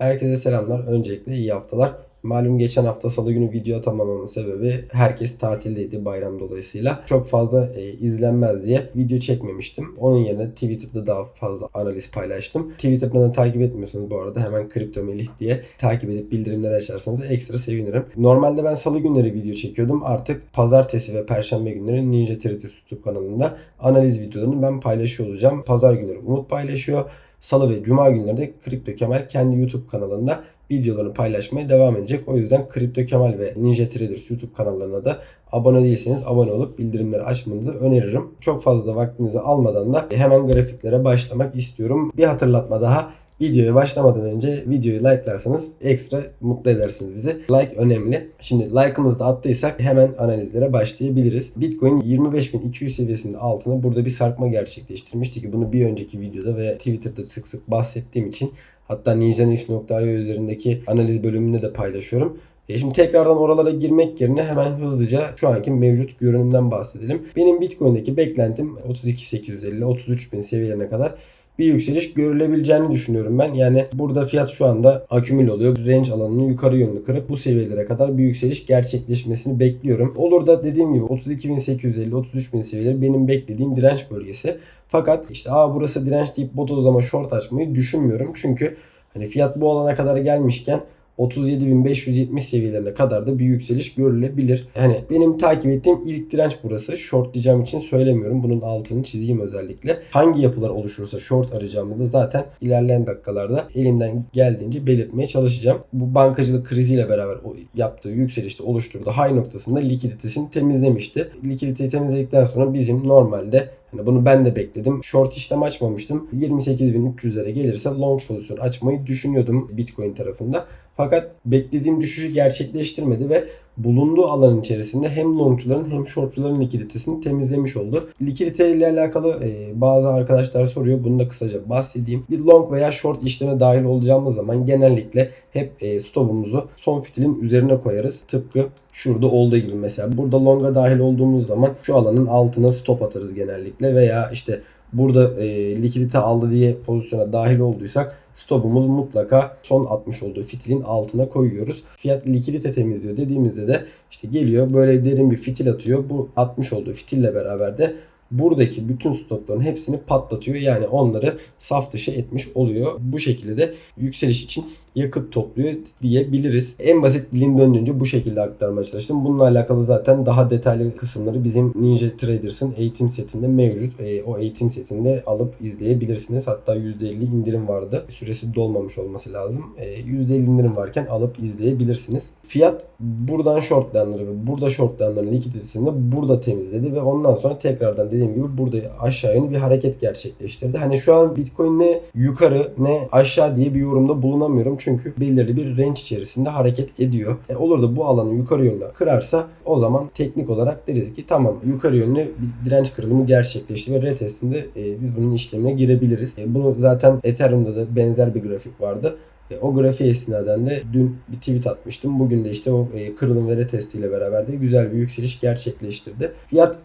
Herkese selamlar. Öncelikle iyi haftalar. Malum geçen hafta salı günü video atamamamın sebebi herkes tatildeydi bayram dolayısıyla. Çok fazla e, izlenmez diye video çekmemiştim. Onun yerine Twitter'da daha fazla analiz paylaştım. Twitter'dan da takip etmiyorsanız bu arada hemen Kripto Melih diye takip edip bildirimleri açarsanız ekstra sevinirim. Normalde ben salı günleri video çekiyordum. Artık pazartesi ve perşembe günleri Ninja Trades YouTube kanalında analiz videolarını ben paylaşıyor olacağım. Pazar günleri Umut paylaşıyor. Salı ve Cuma günleri de Kripto Kemal kendi YouTube kanalında videolarını paylaşmaya devam edecek. O yüzden Kripto Kemal ve Ninja Traders YouTube kanallarına da abone değilseniz abone olup bildirimleri açmanızı öneririm. Çok fazla da vaktinizi almadan da hemen grafiklere başlamak istiyorum. Bir hatırlatma daha. Videoya başlamadan önce videoyu like'larsanız ekstra mutlu edersiniz bizi. Like önemli. Şimdi like'ımızı da attıysak hemen analizlere başlayabiliriz. Bitcoin 25.200 seviyesinde altına burada bir sarkma gerçekleştirmişti ki bunu bir önceki videoda ve Twitter'da sık sık bahsettiğim için hatta ninjanews.io üzerindeki analiz bölümünde de paylaşıyorum. E şimdi tekrardan oralara girmek yerine hemen hızlıca şu anki mevcut görünümden bahsedelim. Benim Bitcoin'deki beklentim 32.850-33.000 seviyelerine kadar bir yükseliş görülebileceğini düşünüyorum ben. Yani burada fiyat şu anda akümül oluyor. Range alanını yukarı yönlü kırıp bu seviyelere kadar bir yükseliş gerçekleşmesini bekliyorum. Olur da dediğim gibi 32.850-33.000 seviyeleri benim beklediğim direnç bölgesi. Fakat işte aa burası direnç deyip bodozlama short açmayı düşünmüyorum. Çünkü hani fiyat bu alana kadar gelmişken 37.570 seviyelerine kadar da bir yükseliş görülebilir. Yani benim takip ettiğim ilk direnç burası. Short diyeceğim için söylemiyorum. Bunun altını çizeyim özellikle. Hangi yapılar oluşursa short arayacağımı da zaten ilerleyen dakikalarda elimden geldiğince belirtmeye çalışacağım. Bu bankacılık kriziyle beraber yaptığı yükselişte oluşturduğu high noktasında likiditesini temizlemişti. Likiditeyi temizledikten sonra bizim normalde Hani bunu ben de bekledim. Short işlem açmamıştım. 28.300'lere gelirse long pozisyon açmayı düşünüyordum Bitcoin tarafında. Fakat beklediğim düşüşü gerçekleştirmedi ve bulunduğu alanın içerisinde hem longçuların hem shortçuların likiditesini temizlemiş oldu. Likidite ile alakalı e, bazı arkadaşlar soruyor. Bunu da kısaca bahsedeyim. Bir long veya short işleme dahil olacağımız zaman genellikle hep e, stopumuzu son fitilin üzerine koyarız. Tıpkı şurada olduğu gibi mesela. Burada longa dahil olduğumuz zaman şu alanın altına stop atarız genellikle veya işte burada e, likidite aldı diye pozisyona dahil olduysak stopumuz mutlaka son atmış olduğu fitilin altına koyuyoruz. Fiyat likidite temizliyor dediğimizde de işte geliyor böyle derin bir fitil atıyor. Bu atmış olduğu fitille beraber de buradaki bütün stopların hepsini patlatıyor. Yani onları saf dışı etmiş oluyor. Bu şekilde de yükseliş için yakıt topluyor diyebiliriz. En basit dilin döndüğünce bu şekilde aktarmaya çalıştım. Bununla alakalı zaten daha detaylı kısımları bizim Ninja Traders'ın eğitim setinde mevcut. E, o eğitim setinde alıp izleyebilirsiniz. Hatta %50 indirim vardı. Süresi dolmamış olması lazım. E, %50 indirim varken alıp izleyebilirsiniz. Fiyat buradan shortlayanları ve burada shortlayanların likiditesini burada temizledi ve ondan sonra tekrardan dediğim gibi burada aşağı yönlü bir hareket gerçekleştirdi. Hani şu an Bitcoin ne yukarı ne aşağı diye bir yorumda bulunamıyorum çünkü belirli bir range içerisinde hareket ediyor. E, olur da bu alanı yukarı yönlü kırarsa o zaman teknik olarak deriz ki tamam yukarı yönlü bir direnç kırılımı gerçekleşti ve retestinde e, biz bunun işlemine girebiliriz. E, bunu zaten Ethereum'da da benzer bir grafik vardı. E, o grafiğe istinaden de dün bir tweet atmıştım. Bugün de işte o e, kırılım ve retestiyle beraber de güzel bir yükseliş gerçekleştirdi. Fiyat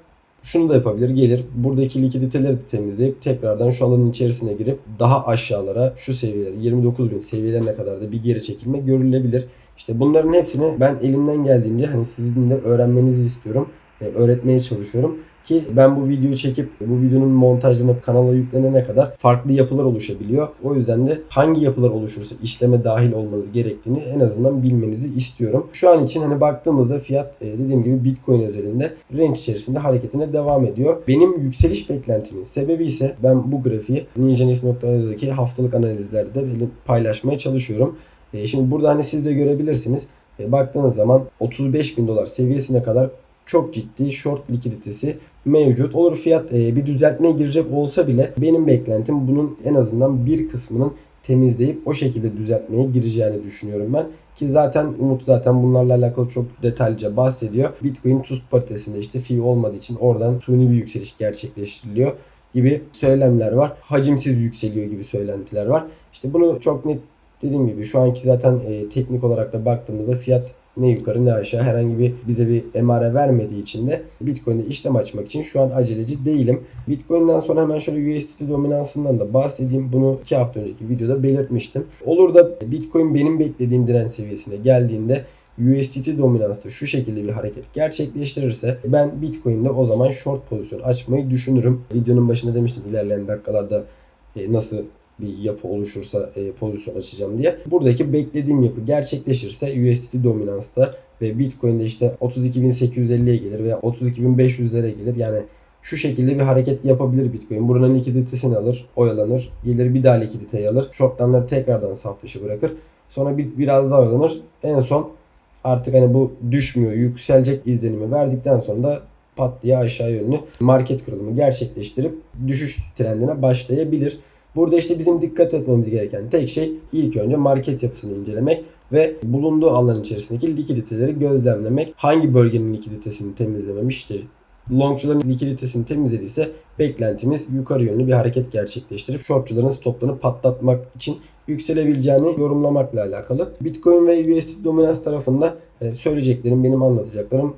şunu da yapabilir. Gelir buradaki likiditeleri temizleyip tekrardan şu alanın içerisine girip daha aşağılara şu seviyeler 29 bin seviyelerine kadar da bir geri çekilme görülebilir. İşte bunların hepsini ben elimden geldiğince hani sizin de öğrenmenizi istiyorum. E, öğretmeye çalışıyorum. Ki ben bu videoyu çekip bu videonun montajlanıp kanala yüklenene kadar farklı yapılar oluşabiliyor. O yüzden de hangi yapılar oluşursa işleme dahil olmanız gerektiğini en azından bilmenizi istiyorum. Şu an için hani baktığımızda fiyat e, dediğim gibi Bitcoin özelinde range içerisinde hareketine devam ediyor. Benim yükseliş beklentimin sebebi ise ben bu grafiği ninjanews.io'daki haftalık analizlerde paylaşmaya çalışıyorum. E, şimdi burada hani siz de görebilirsiniz. E, baktığınız zaman 35 bin dolar seviyesine kadar çok ciddi short likiditesi mevcut. Olur fiyat e, bir düzeltmeye girecek olsa bile benim beklentim bunun en azından bir kısmının temizleyip o şekilde düzeltmeye gireceğini düşünüyorum ben. Ki zaten Umut zaten bunlarla alakalı çok detaylıca bahsediyor. Bitcoin tuz paritesinde işte fi olmadığı için oradan suni bir yükseliş gerçekleştiriliyor gibi söylemler var. Hacimsiz yükseliyor gibi söylentiler var. İşte bunu çok net dediğim gibi şu anki zaten e, teknik olarak da baktığımızda fiyat ne yukarı ne aşağı herhangi bir bize bir emare vermediği için de Bitcoin'de işlem açmak için şu an aceleci değilim. Bitcoin'den sonra hemen şöyle USDT dominansından da bahsedeyim. Bunu 2 hafta önceki videoda belirtmiştim. Olur da Bitcoin benim beklediğim direnç seviyesine geldiğinde USDT dominansta şu şekilde bir hareket gerçekleştirirse ben Bitcoin'de o zaman short pozisyon açmayı düşünürüm. Videonun başında demiştim ilerleyen dakikalarda e, nasıl bir yapı oluşursa e, pozisyon açacağım diye. Buradaki beklediğim yapı gerçekleşirse USDT dominansta ve Bitcoin'de işte 32.850'ye gelir veya 32.500'lere gelir. Yani şu şekilde bir hareket yapabilir Bitcoin. Buranın likiditesini alır, oyalanır. Gelir bir daha likiditeyi alır. Shortlanları tekrardan saf dışı bırakır. Sonra bir, biraz daha oyalanır. En son artık hani bu düşmüyor, yükselecek izlenimi verdikten sonra da pat diye aşağı yönlü market kırılımı gerçekleştirip düşüş trendine başlayabilir. Burada işte bizim dikkat etmemiz gereken tek şey ilk önce market yapısını incelemek ve bulunduğu alan içerisindeki likiditeleri gözlemlemek. Hangi bölgenin likiditesini temizlememiş işte longçuların likiditesini temizlediyse beklentimiz yukarı yönlü bir hareket gerçekleştirip shortçuların stoplarını patlatmak için yükselebileceğini yorumlamakla alakalı. Bitcoin ve USD dominans tarafında e, söyleyeceklerim, benim anlatacaklarım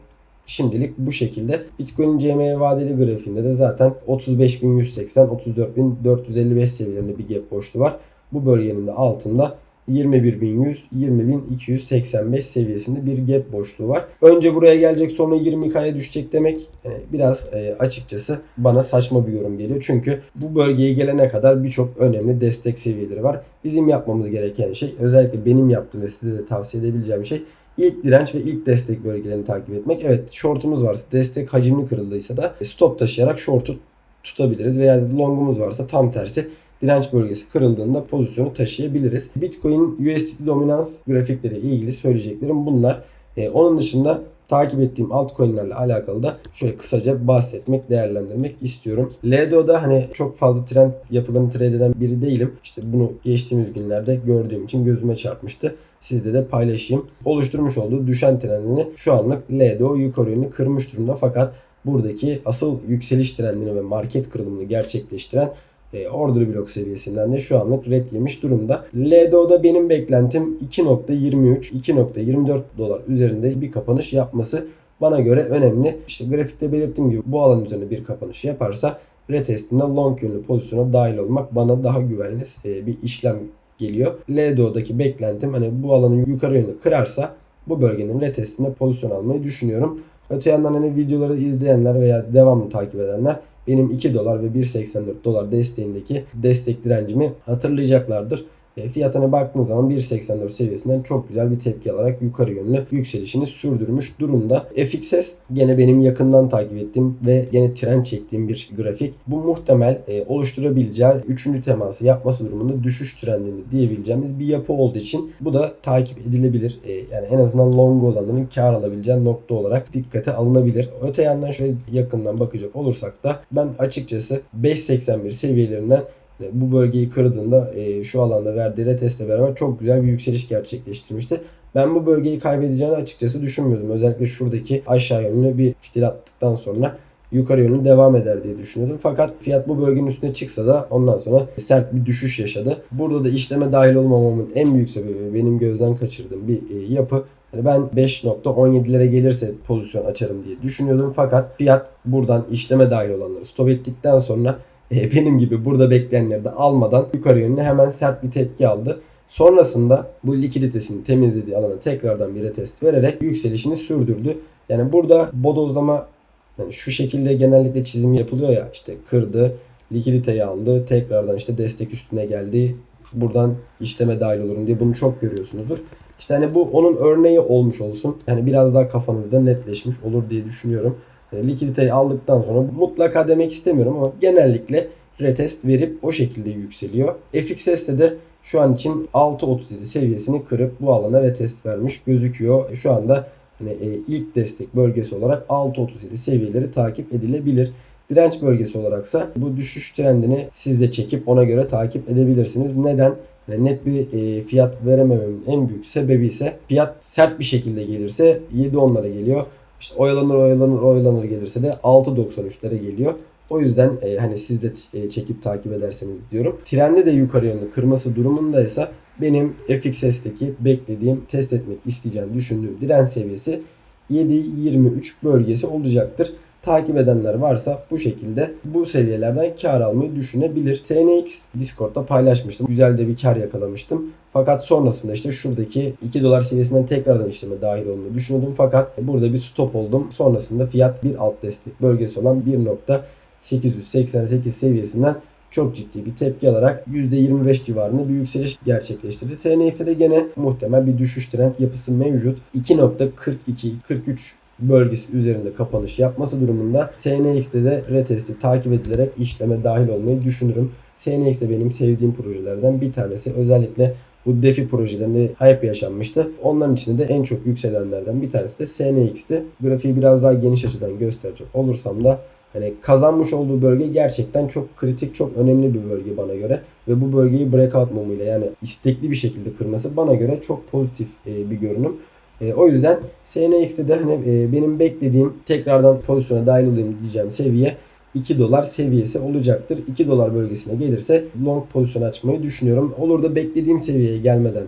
şimdilik bu şekilde. Bitcoin CME vadeli grafiğinde de zaten 35.180 34.455 seviyelerinde bir gap boşluğu var. Bu bölgenin de altında 21.100 20.285 seviyesinde bir gap boşluğu var. Önce buraya gelecek sonra 20K'ya düşecek demek yani biraz e, açıkçası bana saçma bir yorum geliyor. Çünkü bu bölgeye gelene kadar birçok önemli destek seviyeleri var. Bizim yapmamız gereken şey özellikle benim yaptığım ve size de tavsiye edebileceğim şey ilk direnç ve ilk destek bölgelerini takip etmek. Evet shortumuz varsa destek hacimli kırıldıysa da stop taşıyarak shortu tutabiliriz veya longumuz varsa tam tersi direnç bölgesi kırıldığında pozisyonu taşıyabiliriz. Bitcoin USDT dominans grafikleri ile ilgili söyleyeceklerim bunlar. Ee, onun dışında takip ettiğim altcoin'lerle alakalı da şöyle kısaca bahsetmek, değerlendirmek istiyorum. LDO'da hani çok fazla trend yapılarını trade eden biri değilim. İşte bunu geçtiğimiz günlerde gördüğüm için gözüme çarpmıştı. Sizde de paylaşayım. Oluşturmuş olduğu düşen trendini şu anlık LDO yukarı yönlü kırmış durumda fakat buradaki asıl yükseliş trendini ve market kırılımını gerçekleştiren e, order blok seviyesinden de şu anlık red yemiş durumda. LDO'da benim beklentim 2.23 2.24 dolar üzerinde bir kapanış yapması bana göre önemli. İşte grafikte belirttiğim gibi bu alan üzerinde bir kapanış yaparsa retestinde long yönlü pozisyona dahil olmak bana daha güvenli e, bir işlem geliyor. LDO'daki beklentim hani bu alanı yukarı yönlü kırarsa bu bölgenin retestinde pozisyon almayı düşünüyorum. Öte yandan hani videoları izleyenler veya devamlı takip edenler benim 2 dolar ve 1.84 dolar desteğindeki destek direncimi hatırlayacaklardır. E, fiyatına baktığınız zaman 1.84 seviyesinden çok güzel bir tepki alarak yukarı yönlü yükselişini sürdürmüş durumda. FXS gene benim yakından takip ettiğim ve gene trend çektiğim bir grafik. Bu muhtemel e, oluşturabileceği 3. teması yapması durumunda düşüş trendini diyebileceğimiz bir yapı olduğu için bu da takip edilebilir. E, yani en azından long olanların kar alabileceği nokta olarak dikkate alınabilir. Öte yandan şöyle yakından bakacak olursak da ben açıkçası 5.81 seviyelerinden bu bölgeyi kırdığında e, şu alanda verdiği retestle beraber çok güzel bir yükseliş gerçekleştirmişti. Ben bu bölgeyi kaybedeceğini açıkçası düşünmüyordum. Özellikle şuradaki aşağı yönlü bir fitil attıktan sonra yukarı yönlü devam eder diye düşünüyordum. Fakat fiyat bu bölgenin üstüne çıksa da ondan sonra sert bir düşüş yaşadı. Burada da işleme dahil olmamamın en büyük sebebi benim gözden kaçırdığım bir e, yapı. Yani ben 5.17'lere gelirse pozisyon açarım diye düşünüyordum. Fakat fiyat buradan işleme dahil olanları stop ettikten sonra e, benim gibi burada bekleyenleri de almadan yukarı yönüne hemen sert bir tepki aldı. Sonrasında bu likiditesini temizlediği alana tekrardan bir retest vererek yükselişini sürdürdü. Yani burada bodozlama yani şu şekilde genellikle çizim yapılıyor ya işte kırdı, likiditeyi aldı, tekrardan işte destek üstüne geldi. Buradan işleme dahil olurum diye bunu çok görüyorsunuzdur. İşte hani bu onun örneği olmuş olsun. Yani biraz daha kafanızda netleşmiş olur diye düşünüyorum. Yani likiditeyi aldıktan sonra mutlaka demek istemiyorum ama genellikle retest verip o şekilde yükseliyor. FXS'te de şu an için 6.37 seviyesini kırıp bu alana retest vermiş gözüküyor. Şu anda hani e, ilk destek bölgesi olarak 6.37 seviyeleri takip edilebilir. Direnç bölgesi olaraksa bu düşüş trendini siz de çekip ona göre takip edebilirsiniz. Neden? Yani net bir e, fiyat veremememin en büyük sebebi ise fiyat sert bir şekilde gelirse 7.10'lara geliyor. İşte oyalanır oyalanır oyalanır gelirse de 6.93'lere geliyor. O yüzden e, hani siz de e, çekip takip ederseniz diyorum. Trende de yukarı yönlü kırması durumundaysa benim FXS'teki beklediğim, test etmek isteyeceğim, düşündüğüm direnç seviyesi 7-23 bölgesi olacaktır. Takip edenler varsa bu şekilde bu seviyelerden kar almayı düşünebilir. TNX Discord'da paylaşmıştım. Güzel de bir kar yakalamıştım. Fakat sonrasında işte şuradaki 2 dolar seviyesinden tekrardan işleme dahil olmayı düşünüyordum. Fakat burada bir stop oldum. Sonrasında fiyat bir alt destek bölgesi olan 1.888 seviyesinden çok ciddi bir tepki alarak %25 civarında bir yükseliş gerçekleştirdi. SNX'de de gene muhtemel bir düşüş trend yapısı mevcut. 2.42-43 bölgesi üzerinde kapanış yapması durumunda SNX'de de retesti takip edilerek işleme dahil olmayı düşünürüm. SNX de benim sevdiğim projelerden bir tanesi. Özellikle bu DeFi projelerinde hype yaşanmıştı. Onların içinde de en çok yükselenlerden bir tanesi de SNX'ti. Grafiği biraz daha geniş açıdan gösterecek olursam da Hani kazanmış olduğu bölge gerçekten çok kritik, çok önemli bir bölge bana göre. Ve bu bölgeyi breakout mumuyla yani istekli bir şekilde kırması bana göre çok pozitif e, bir görünüm. E, o yüzden SNX'te de hani e, benim beklediğim tekrardan pozisyona dahil olayım diyeceğim seviye 2 dolar seviyesi olacaktır. 2 dolar bölgesine gelirse long pozisyon açmayı düşünüyorum. Olur da beklediğim seviyeye gelmeden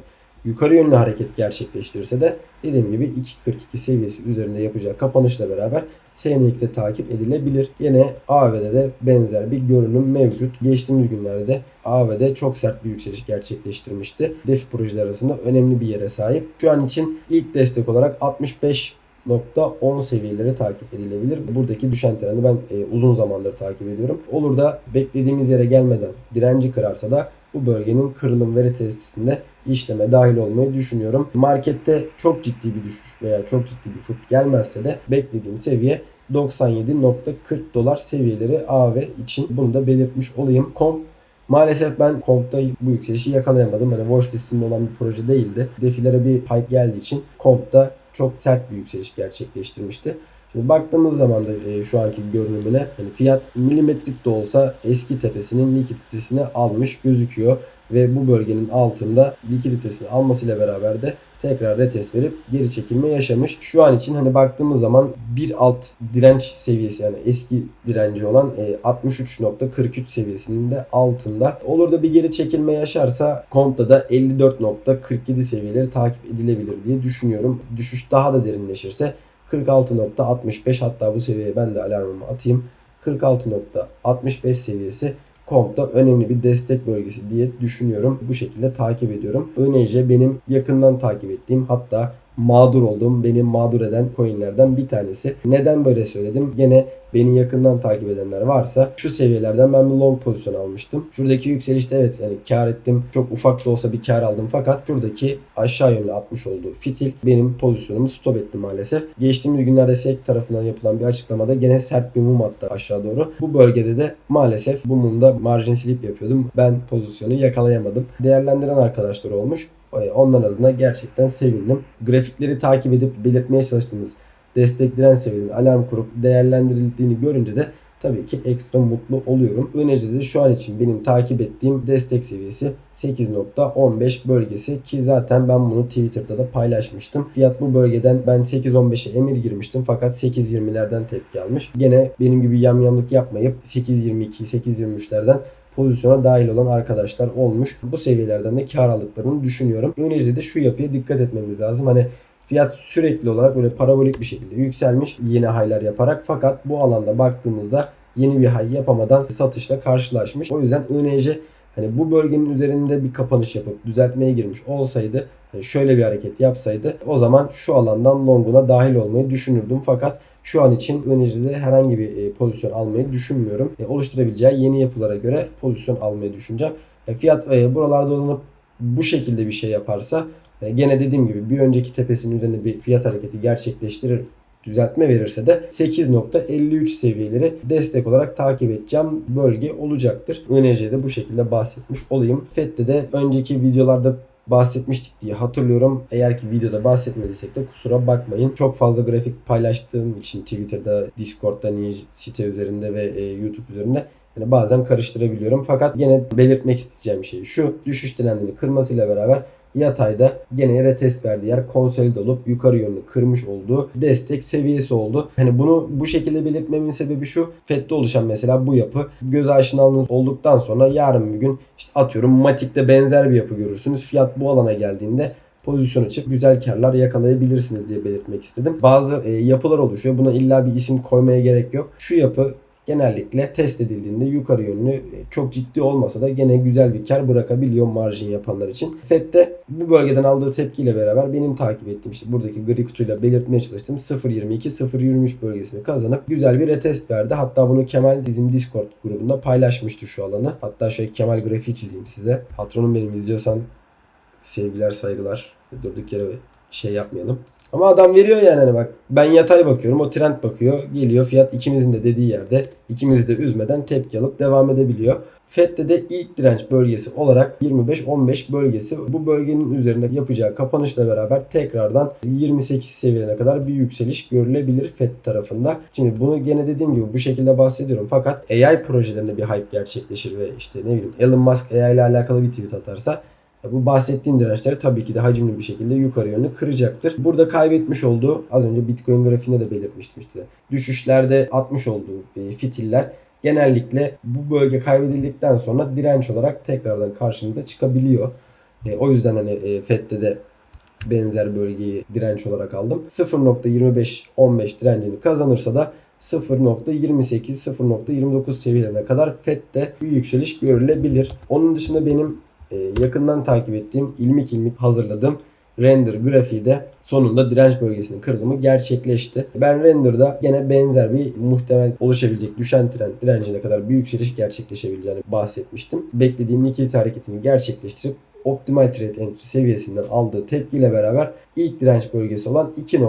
yukarı yönlü hareket gerçekleştirirse de dediğim gibi 2.42 seviyesi üzerinde yapacağı kapanışla beraber SNX'de takip edilebilir. Yine AV'de de benzer bir görünüm mevcut. Geçtiğimiz günlerde de AV'de çok sert bir yükseliş gerçekleştirmişti. DeFi projeler arasında önemli bir yere sahip. Şu an için ilk destek olarak 65 .10 seviyeleri takip edilebilir. Buradaki düşen trendi ben e, uzun zamandır takip ediyorum. Olur da beklediğimiz yere gelmeden direnci kırarsa da bu bölgenin kırılım veri testinde işleme dahil olmayı düşünüyorum. Markette çok ciddi bir düşüş veya çok ciddi bir fıt gelmezse de beklediğim seviye 97.40 dolar seviyeleri AV için bunu da belirtmiş olayım. Komp Maalesef ben Comp'ta bu yükselişi yakalayamadım. Hani watch listemde olan bir proje değildi. Defilere bir hype geldiği için Comp'ta çok sert bir yükseliş gerçekleştirmişti. Şimdi baktığımız zaman da e, şu anki görünümüne hani fiyat milimetrik de olsa eski tepesinin likiditesini almış gözüküyor ve bu bölgenin altında likiditesini almasıyla beraber de tekrar retest verip geri çekilme yaşamış. Şu an için hani baktığımız zaman bir alt direnç seviyesi yani eski direnci olan e, 63.43 seviyesinin de altında. Olur da bir geri çekilme yaşarsa kompta da 54.47 seviyeleri takip edilebilir diye düşünüyorum. Düşüş daha da derinleşirse 46.65 hatta bu seviyeye ben de alarmımı atayım. 46.65 seviyesi kompta önemli bir destek bölgesi diye düşünüyorum. Bu şekilde takip ediyorum. Önce benim yakından takip ettiğim hatta mağdur olduğum, beni mağdur eden coinlerden bir tanesi. Neden böyle söyledim? Gene beni yakından takip edenler varsa şu seviyelerden ben bir long pozisyon almıştım. Şuradaki yükselişte evet yani kar ettim. Çok ufak da olsa bir kar aldım fakat şuradaki aşağı yönlü atmış olduğu fitil benim pozisyonumu stop etti maalesef. Geçtiğimiz günlerde SEC tarafından yapılan bir açıklamada gene sert bir mum attı aşağı doğru. Bu bölgede de maalesef bu mumda margin slip yapıyordum. Ben pozisyonu yakalayamadım. Değerlendiren arkadaşlar olmuş. Onların adına gerçekten sevindim. Grafikleri takip edip belirtmeye çalıştığınız destek direnç seviyenin alarm kurup değerlendirildiğini görünce de tabii ki ekstra mutlu oluyorum. Önerici de şu an için benim takip ettiğim destek seviyesi 8.15 bölgesi ki zaten ben bunu Twitter'da da paylaşmıştım. Fiyat bu bölgeden ben 8.15'e emir girmiştim fakat 8.20'lerden tepki almış. Gene benim gibi yamyamlık yapmayıp 8.22, 8.23'lerden pozisyona dahil olan arkadaşlar olmuş. Bu seviyelerden de kar aldıklarını düşünüyorum. Öneride de şu yapıya dikkat etmemiz lazım. Hani fiyat sürekli olarak böyle parabolik bir şekilde yükselmiş yeni haylar yaparak fakat bu alanda baktığımızda yeni bir hay yapamadan satışla karşılaşmış. O yüzden INC hani bu bölgenin üzerinde bir kapanış yapıp düzeltmeye girmiş olsaydı hani şöyle bir hareket yapsaydı o zaman şu alandan longuna dahil olmayı düşünürdüm fakat şu an için öneride herhangi bir e, pozisyon almayı düşünmüyorum. E, oluşturabileceği yeni yapılara göre pozisyon almayı düşüneceğim. E, fiyat buralarda dolanıp bu şekilde bir şey yaparsa gene dediğim gibi bir önceki tepesinin üzerinde bir fiyat hareketi gerçekleştirir düzeltme verirse de 8.53 seviyeleri destek olarak takip edeceğim bölge olacaktır. INC'de bu şekilde bahsetmiş olayım. FED'de de önceki videolarda bahsetmiştik diye hatırlıyorum. Eğer ki videoda bahsetmediysek de kusura bakmayın. Çok fazla grafik paylaştığım için Twitter'da, Discord'da, site üzerinde ve e, YouTube üzerinde yani bazen karıştırabiliyorum. Fakat yine belirtmek isteyeceğim şey şu. Düşüş trendini kırmasıyla beraber Yatayda gene retest verdiği yer konsolide olup yukarı yönlü kırmış olduğu destek seviyesi oldu. Hani bunu bu şekilde belirtmemin sebebi şu. FED'de oluşan mesela bu yapı göz aşinalığınız olduktan sonra yarın bir gün işte atıyorum Matik'te benzer bir yapı görürsünüz. Fiyat bu alana geldiğinde pozisyon açıp güzel karlar yakalayabilirsiniz diye belirtmek istedim. Bazı e, yapılar oluşuyor. Buna illa bir isim koymaya gerek yok. Şu yapı genellikle test edildiğinde yukarı yönlü e, çok ciddi olmasa da gene güzel bir kar bırakabiliyor marjin yapanlar için. FED'de bu bölgeden aldığı tepkiyle beraber benim takip ettiğim işte buradaki gri kutuyla belirtmeye çalıştığım 0.22-0.23 bölgesini kazanıp güzel bir retest verdi. Hatta bunu Kemal bizim Discord grubunda paylaşmıştı şu alanı. Hatta şöyle Kemal grafiği çizeyim size. Patronum benim izliyorsan sevgiler saygılar. Durduk yere şey yapmayalım. Ama adam veriyor yani hani bak ben yatay bakıyorum o trend bakıyor geliyor fiyat ikimizin de dediği yerde ikimiz de üzmeden tepki alıp devam edebiliyor. FED'de de ilk direnç bölgesi olarak 25-15 bölgesi bu bölgenin üzerinde yapacağı kapanışla beraber tekrardan 28 seviyelerine kadar bir yükseliş görülebilir FED tarafında. Şimdi bunu gene dediğim gibi bu şekilde bahsediyorum fakat AI projelerinde bir hype gerçekleşir ve işte ne bileyim Elon Musk AI ile alakalı bir tweet atarsa bu bahsettiğim dirençleri tabii ki de hacimli bir şekilde yukarı yönlü kıracaktır. Burada kaybetmiş olduğu az önce Bitcoin grafiğinde de belirtmiştim işte. Düşüşlerde atmış olduğu e, fitiller genellikle bu bölge kaybedildikten sonra direnç olarak tekrardan karşınıza çıkabiliyor. E, o yüzden hani e, FED'de de benzer bölgeyi direnç olarak aldım. 0.25-15 direncini kazanırsa da 0.28-0.29 seviyelerine kadar FED'de bir yükseliş görülebilir. Onun dışında benim yakından takip ettiğim ilmik ilmik hazırladığım render grafiği de sonunda direnç bölgesinin kırılımı gerçekleşti. Ben render'da gene benzer bir muhtemel oluşabilecek düşen trend direncine kadar bir yükseliş gerçekleşebileceğini bahsetmiştim. Beklediğim likilit hareketini gerçekleştirip optimal trade entry seviyesinden aldığı tepkiyle beraber ilk direnç bölgesi olan 2.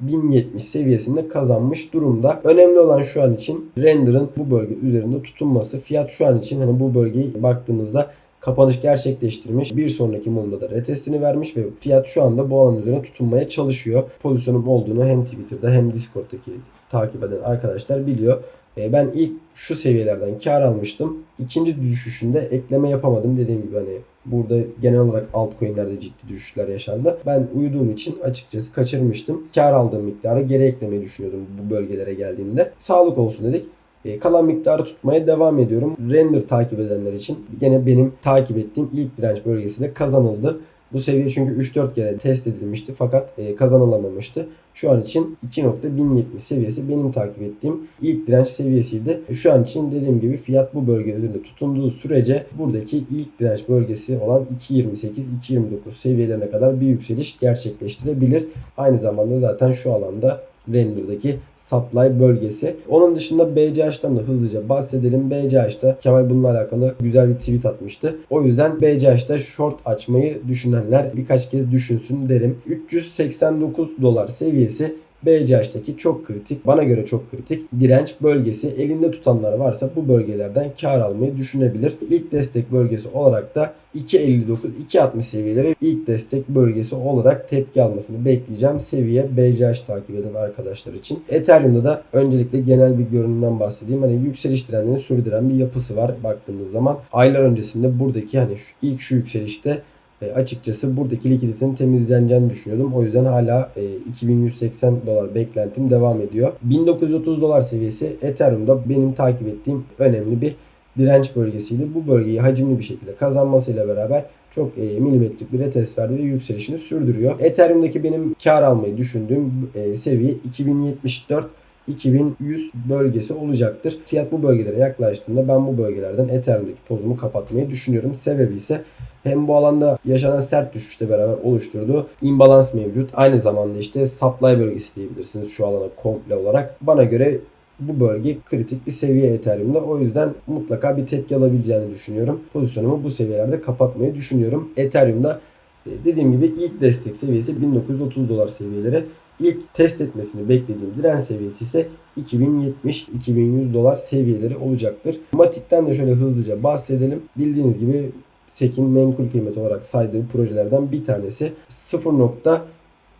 1070 seviyesinde kazanmış durumda. Önemli olan şu an için render'ın bu bölge üzerinde tutunması. Fiyat şu an için hani bu bölgeyi baktığımızda kapanış gerçekleştirmiş. Bir sonraki mumda da retestini vermiş ve fiyat şu anda bu alan üzerine tutunmaya çalışıyor. Pozisyonum olduğunu hem Twitter'da hem Discord'daki takip eden arkadaşlar biliyor. E, Ben ilk şu seviyelerden kar almıştım. İkinci düşüşünde ekleme yapamadım. Dediğim gibi hani burada genel olarak altcoin'lerde ciddi düşüşler yaşandı. Ben uyuduğum için açıkçası kaçırmıştım. Kar aldığım miktarı geri eklemeyi düşünüyordum bu bölgelere geldiğinde. Sağlık olsun dedik. E, kalan miktarı tutmaya devam ediyorum. Render takip edenler için gene benim takip ettiğim ilk direnç bölgesi de kazanıldı. Bu seviye çünkü 3-4 kere test edilmişti fakat e, kazanılamamıştı. Şu an için 2.1070 seviyesi benim takip ettiğim ilk direnç seviyesiydi. Şu an için dediğim gibi fiyat bu bölge üzerinde tutunduğu sürece buradaki ilk direnç bölgesi olan 2.28-2.29 seviyelerine kadar bir yükseliş gerçekleştirebilir. Aynı zamanda zaten şu alanda render'daki supply bölgesi. Onun dışında BCH'tan da hızlıca bahsedelim. BCH'ta Kemal bununla alakalı güzel bir tweet atmıştı. O yüzden BCH'ta short açmayı düşünenler birkaç kez düşünsün derim. 389 dolar seviyesi BCH'taki çok kritik, bana göre çok kritik direnç bölgesi. Elinde tutanlar varsa bu bölgelerden kar almayı düşünebilir. İlk destek bölgesi olarak da 2.59-2.60 seviyeleri ilk destek bölgesi olarak tepki almasını bekleyeceğim. Seviye BCH takip eden arkadaşlar için. Ethereum'da da öncelikle genel bir görünümden bahsedeyim. Hani yükseliş trendini sürdüren bir yapısı var baktığımız zaman. Aylar öncesinde buradaki hani şu, ilk şu yükselişte e, açıkçası buradaki likiditenin temizleneceğini düşünüyordum. O yüzden hala e, 2180 dolar beklentim devam ediyor. 1930 dolar seviyesi Ethereum'da benim takip ettiğim önemli bir direnç bölgesiydi. Bu bölgeyi hacimli bir şekilde kazanmasıyla beraber çok e, milimetrik bir retest verdi ve yükselişini sürdürüyor. Ethereum'daki benim kar almayı düşündüğüm e, seviye 2074 2100 bölgesi olacaktır. Fiyat bu bölgelere yaklaştığında ben bu bölgelerden Ethereum'daki pozumu kapatmayı düşünüyorum. Sebebi ise hem bu alanda yaşanan sert düşüşle beraber oluşturduğu imbalans mevcut. Aynı zamanda işte supply bölgesi diyebilirsiniz şu alana komple olarak. Bana göre bu bölge kritik bir seviye Ethereum'da. O yüzden mutlaka bir tepki alabileceğini düşünüyorum. Pozisyonumu bu seviyelerde kapatmayı düşünüyorum. Ethereum'da e, dediğim gibi ilk destek seviyesi 1930 dolar seviyeleri. İlk test etmesini beklediğim direnç seviyesi ise 2070-2100 dolar seviyeleri olacaktır. Matik'ten de şöyle hızlıca bahsedelim. Bildiğiniz gibi SEC'in menkul kıymet olarak saydığı projelerden bir tanesi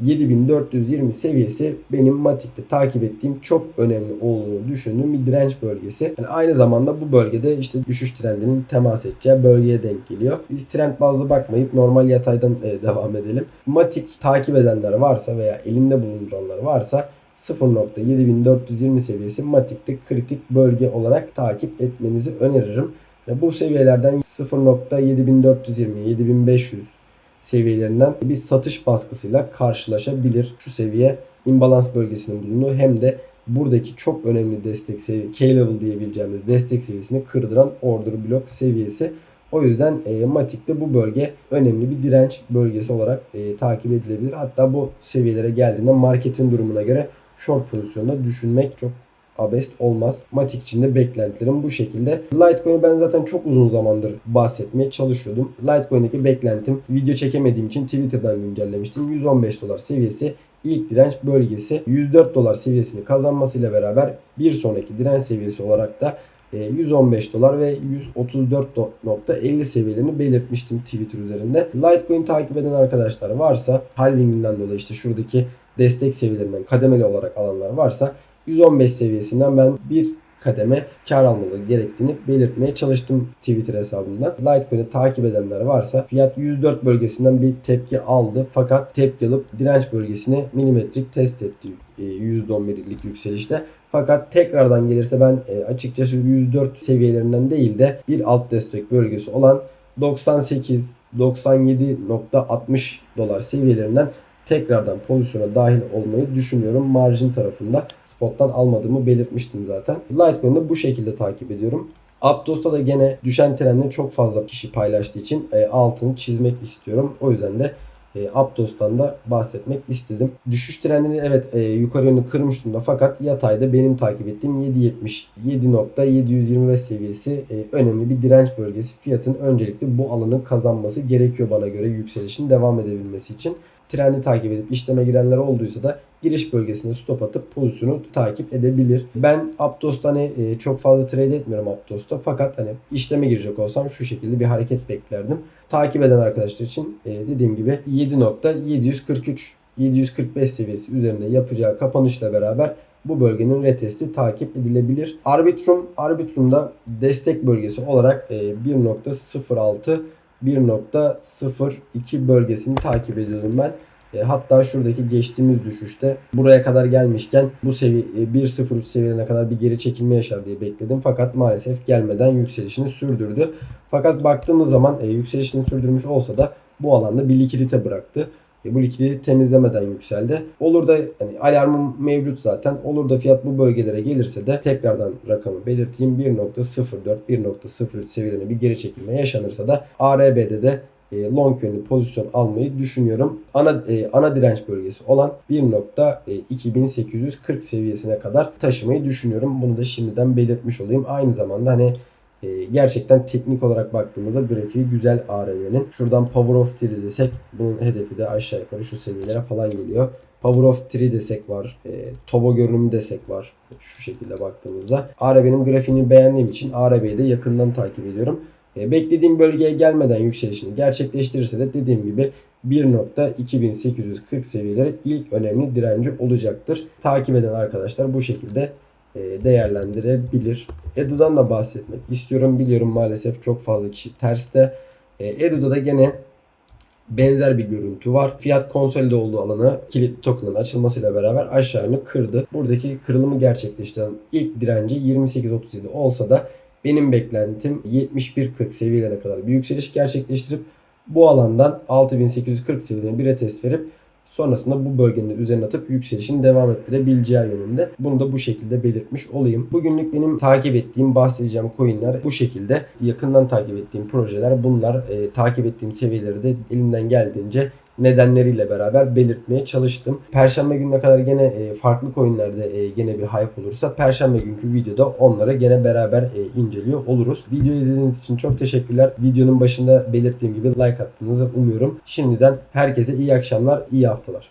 7420 seviyesi benim Matik'te takip ettiğim çok önemli olduğunu düşündüğüm bir direnç bölgesi. Yani aynı zamanda bu bölgede işte düşüş trendinin temas edeceği bölgeye denk geliyor. Biz trend bazlı bakmayıp normal yataydan e, devam edelim. Matik takip edenler varsa veya elinde bulunduranlar varsa 0.7420 seviyesi Matik'te kritik bölge olarak takip etmenizi öneririm. Bu seviyelerden 0.7420 7500 seviyelerinden bir satış baskısıyla karşılaşabilir. Şu seviye imbalans bölgesinin bulunduğu hem de buradaki çok önemli destek seviye K-level diyebileceğimiz destek seviyesini kırdıran order block seviyesi. O yüzden e, Matik'te bu bölge önemli bir direnç bölgesi olarak e, takip edilebilir. Hatta bu seviyelere geldiğinde marketin durumuna göre short pozisyonda düşünmek çok abest olmaz. Matik için de beklentilerim bu şekilde. Litecoin'i ben zaten çok uzun zamandır bahsetmeye çalışıyordum. Litecoin'deki beklentim video çekemediğim için Twitter'dan güncellemiştim. 115 dolar seviyesi ilk direnç bölgesi 104 dolar seviyesini kazanmasıyla beraber bir sonraki direnç seviyesi olarak da e, 115 dolar ve 134.50 seviyelerini belirtmiştim Twitter üzerinde. Litecoin takip eden arkadaşlar varsa halvinginden dolayı işte şuradaki destek seviyelerinden kademeli olarak alanlar varsa 115 seviyesinden ben bir kademe kar almalı gerektiğini belirtmeye çalıştım Twitter hesabımdan. Litecoin'i takip edenler varsa fiyat 104 bölgesinden bir tepki aldı fakat tepki alıp direnç bölgesini milimetrik test etti e, %11'lik yükselişte. Fakat tekrardan gelirse ben e, açıkçası 104 seviyelerinden değil de bir alt destek bölgesi olan 98 97.60 dolar seviyelerinden tekrardan pozisyona dahil olmayı düşünüyorum. Marjin tarafında spottan almadığımı belirtmiştim zaten. Litecoin'de bu şekilde takip ediyorum. Aptos'ta da gene düşen trendi çok fazla kişi paylaştığı için e, altını çizmek istiyorum. O yüzden de e, Aptos'tan da bahsetmek istedim. Düşüş trendini evet e, yukarı yönlü kırmıştım da fakat yatayda benim takip ettiğim 7.70 7.725 seviyesi e, önemli bir direnç bölgesi. Fiyatın öncelikle bu alanın kazanması gerekiyor bana göre yükselişin devam edebilmesi için trendi takip edip işleme girenler olduysa da giriş bölgesine stop atıp pozisyonu takip edebilir. Ben Aptos'ta hani e, çok fazla trade etmiyorum Aptos'ta fakat hani işleme girecek olsam şu şekilde bir hareket beklerdim. Takip eden arkadaşlar için e, dediğim gibi 7.743 745 seviyesi üzerinde yapacağı kapanışla beraber bu bölgenin retesti takip edilebilir. Arbitrum, Arbitrum'da destek bölgesi olarak e, 1.06 1.02 bölgesini takip ediyordum ben. E, hatta şuradaki geçtiğimiz düşüşte buraya kadar gelmişken bu seviye 1.03 seviyelerine kadar bir geri çekilme yaşar diye bekledim. Fakat maalesef gelmeden yükselişini sürdürdü. Fakat baktığımız zaman e, yükselişini sürdürmüş olsa da bu alanda bir likidite bıraktı. E, bu likidite temizlemeden yükseldi. Olur da hani alarmım mevcut zaten. Olur da fiyat bu bölgelere gelirse de tekrardan rakamı belirteyim. 1.04 1.03 seviyelerine bir geri çekilme yaşanırsa da ARB'de de e, long yönlü pozisyon almayı düşünüyorum. Ana e, ana direnç bölgesi olan 1.2840 seviyesine kadar taşımayı düşünüyorum. Bunu da şimdiden belirtmiş olayım. Aynı zamanda hani e, gerçekten teknik olarak baktığımızda grafiği güzel ARV'nin. Şuradan Power of 3 desek bunun hedefi de aşağı yukarı şu seviyelere falan geliyor. Power of 3 desek var. E, Tobo görünümü desek var. Şu şekilde baktığımızda. ARV'nin grafiğini beğendiğim için ARV'yi de yakından takip ediyorum. E, beklediğim bölgeye gelmeden yükselişini gerçekleştirirse de dediğim gibi 1.2840 seviyeleri ilk önemli direnci olacaktır. Takip eden arkadaşlar bu şekilde e, değerlendirebilir. Edu'dan da bahsetmek istiyorum. Biliyorum maalesef çok fazla kişi terste. E, Edu'da da gene benzer bir görüntü var. Fiyat konsolide olduğu alanı kilitli token'ın açılmasıyla beraber aşağı yönlü kırdı. Buradaki kırılımı gerçekleştiren ilk direnci 28.37 olsa da benim beklentim 71.40 seviyelerine kadar bir yükseliş gerçekleştirip bu alandan 6840 seviyelerine bir retest verip sonrasında bu bölgenin üzerine atıp yükselişini devam ettirebileceği yönünde. Bunu da bu şekilde belirtmiş olayım. Bugünlük benim takip ettiğim, bahsedeceğim coinler bu şekilde. Yakından takip ettiğim projeler bunlar. E, takip ettiğim seviyeleri de elimden geldiğince nedenleriyle beraber belirtmeye çalıştım. Perşembe gününe kadar gene e, farklı coinlerde e, gene bir hype olursa Perşembe günkü videoda onlara gene beraber e, inceliyor oluruz. Video izlediğiniz için çok teşekkürler. Videonun başında belirttiğim gibi like attığınızı umuyorum. Şimdiden herkese iyi akşamlar, iyi haftalar.